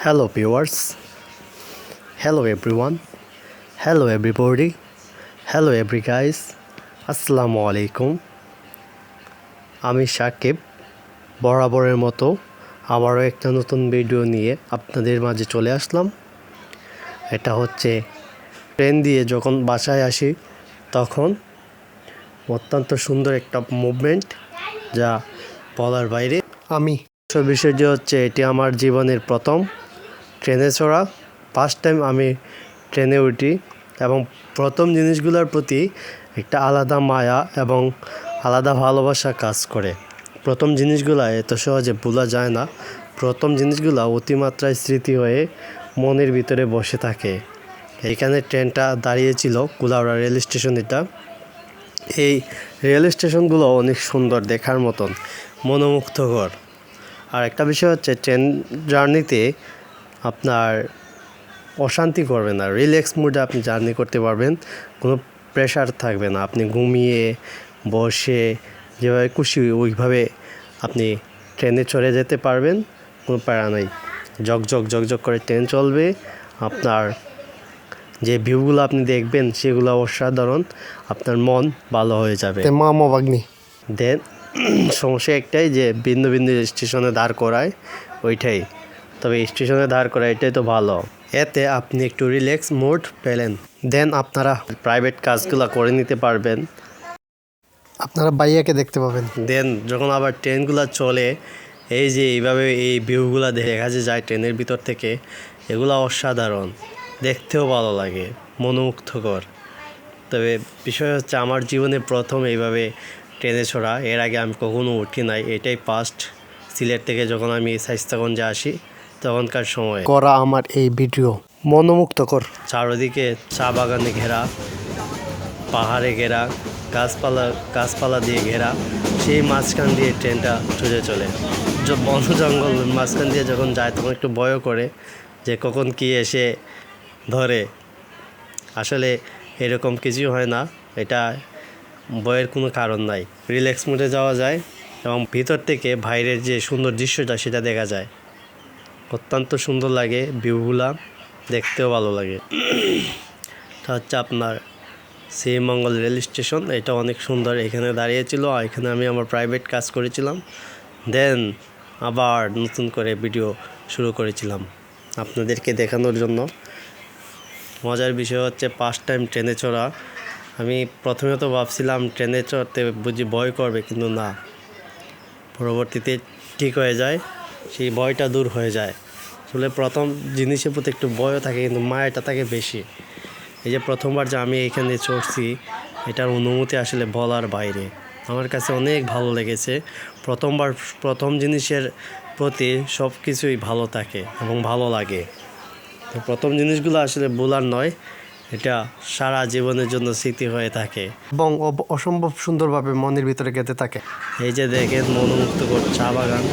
Hello, viewers. Hello, everyone. Hello, everybody. Hello, every guys. আসসালামু আলাইকুম আমি সাকিব বরাবরের মতো আবারও একটা নতুন ভিডিও নিয়ে আপনাদের মাঝে চলে আসলাম এটা হচ্ছে ট্রেন দিয়ে যখন বাসায় আসি, তখন অত্যন্ত সুন্দর একটা মুভমেন্ট যা বলার বাইরে আমি বিষয়টি হচ্ছে, এটি আমার জীবনের প্রথম ট্রেনে চড়া। ফার্স্ট টাইম আমি ট্রেনে উঠি এবং প্রথম জিনিসগুলোর প্রতি একটা আলাদা মায়া এবং আলাদা ভালোবাসা কাজ করে। প্রথম জিনিসগুলো এত সহজে ভোলা যায় না। প্রথম জিনিসগুলো অতিমাত্রায় স্মৃতি হয়ে মনের ভিতরে বসে থাকে। এইখানে ট্রেনটা দাঁড়িয়েছিল কুলাউড়া রেল স্টেশন এটা এই রেল স্টেশনগুলো অনেক সুন্দর দেখার মতন, মনোমুগ্ধকর। আর একটা বিষয় হচ্ছে, ট্রেন জার্নিতে আপনার অশান্তি করবে না রিল্যাক্স মুডে আপনি জার্নি করতে পারবেন কোনো প্রেশার থাকবে না আপনি ঘুমিয়ে বসে যেভাবে খুশি ওইভাবে আপনি ট্রেনে চড়ে যেতে পারবেন কোনো প্যারা নেই। ঝকঝক ঝকঝক করে ট্রেন চলবে আপনার যে ভিউগুলো আপনি দেখবেন সেগুলো অসাধারণ আপনার মন ভালো হয়ে যাবে। মামা বাগনি দেন সমস্যা একটাই যে বিন্দু বিন্দু স্টেশনে দাঁড় করায় ওইটাই। তবে স্টেশনে দাঁড় করা এটাই তো ভালো। এতে আপনি একটু রিল্যাক্স মোড পেলেন। দেন আপনারা প্রাইভেট কাজগুলো করে নিতে পারবেন। আপনারা বাইয়াকে দেখতে পাবেন। দেন যখন আবার ট্রেনগুলো চলে এই যে এইভাবে এই ভিউগুলো দেখা যে যায় ট্রেনের ভিতর থেকে এগুলো অসাধারণ। দেখতেও ভালো লাগে মনোমুগ্ধকর। তবে বিষয় হচ্ছে আমার জীবনে প্রথম এইভাবে ট্রেনে ছড়া এর আগে আমি কখনো উঠি নাই এটাই ফার্স্ট সিলেট থেকে যখন আমি স্বাস্থ্যগঞ্জে আসি তখনকার সময়। করা আমার এই ভিডিও। মনোমুক্তকর চারদিকে চা বাগানে ঘেরা পাহাড়ে ঘেরা গাছপালা গাছপালা দিয়ে ঘেরা সেই মাঝখান দিয়ে ট্রেনটা ছুটে চলে। বন জঙ্গল মাঝখান দিয়ে যখন যায় তখন একটু ভয়ও করে যে কখন কি এসে ধরে। আসলে এরকম কিছুই হয় না এটা ভয়ের কোনো কারণ নাই। রিল্যাক্স মোডে যাওয়া যায় এবং ভিতর থেকে বাইরের যে সুন্দর দৃশ্যটা সেটা দেখা যায়। অত্যন্ত সুন্দর লাগে, ভিউগুলা দেখতেও ভালো লাগে। এটা হচ্ছে আপনার শ্রীমঙ্গল রেল স্টেশন, এটা অনেক সুন্দর। এখানে দাঁড়িয়েছিল এখানে আমি আমার প্রাইভেট কাজ করেছিলাম। দেন আবার নতুন করে ভিডিও শুরু করেছিলাম আপনাদেরকে দেখানোর জন্য। মজার বিষয় হচ্ছে ফার্স্ট টাইম ট্রেনে চড়া। আমি প্রথমে তো ভাবছিলাম ট্রেনে চড়তে বুঝি ভয় করবে, কিন্তু না। পরবর্তীতে ঠিক হয়ে যায়। সেই ভয়টা দূর হয়ে যায়। আসলে প্রথম জিনিসের প্রতি একটু ভয়ও থাকে কিন্তু মায়াটা থাকে বেশি। এই যে প্রথমবার যে আমি এখানে চড়ছি এটার অনুমতি আসলে বলার বাইরে। আমার কাছে অনেক ভালো লেগেছে। প্রথমবার প্রথম জিনিসের প্রতি সব কিছুই ভালো থাকে এবং ভালো লাগে। তো প্রথম জিনিসগুলো আসলে বলার নয় এটা সারা জীবনের জন্য স্মৃতি হয়ে থাকে। এবং অসম্ভব সুন্দরভাবে মনের ভিতরে গেঁথে থাকে। এই যে দেখেন মনোমুগ্ধকর চা বাগান।